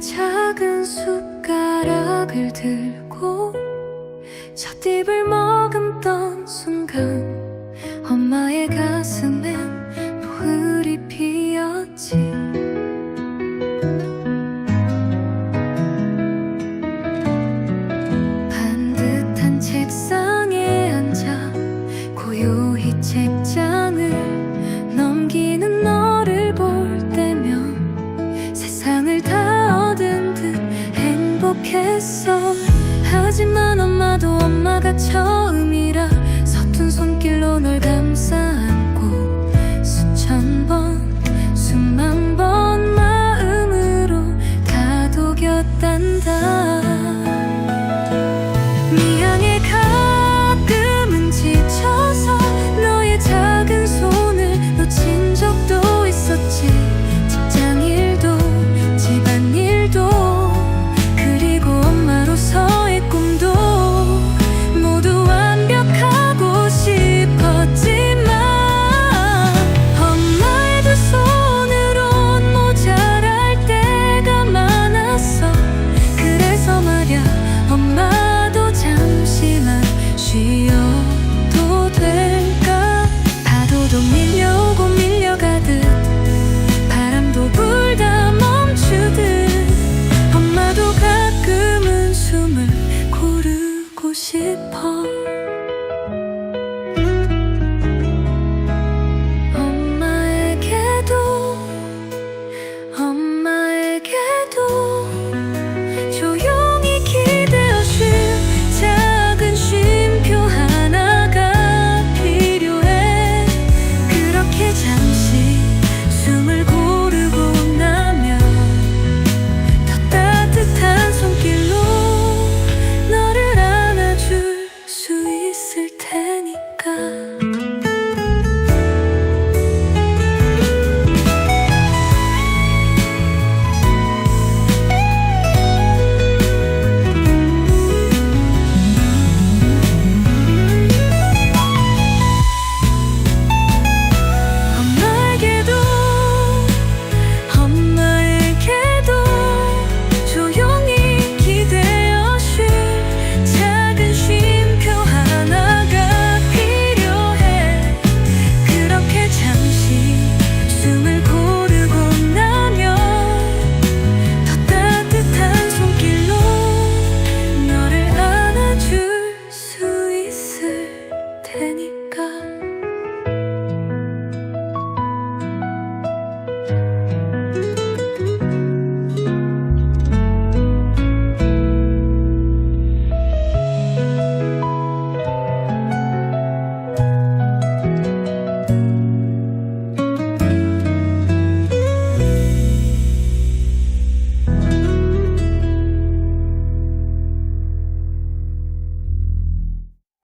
작은 숟가락을 들고 첫 입을 머금던 순간 엄마의 가슴 생각했어. 하지만 엄마도 엄마가 처음이라 서툰 손길로 널 감싸 안고 수천 번 수만 번 마음으로 다독였단다. 的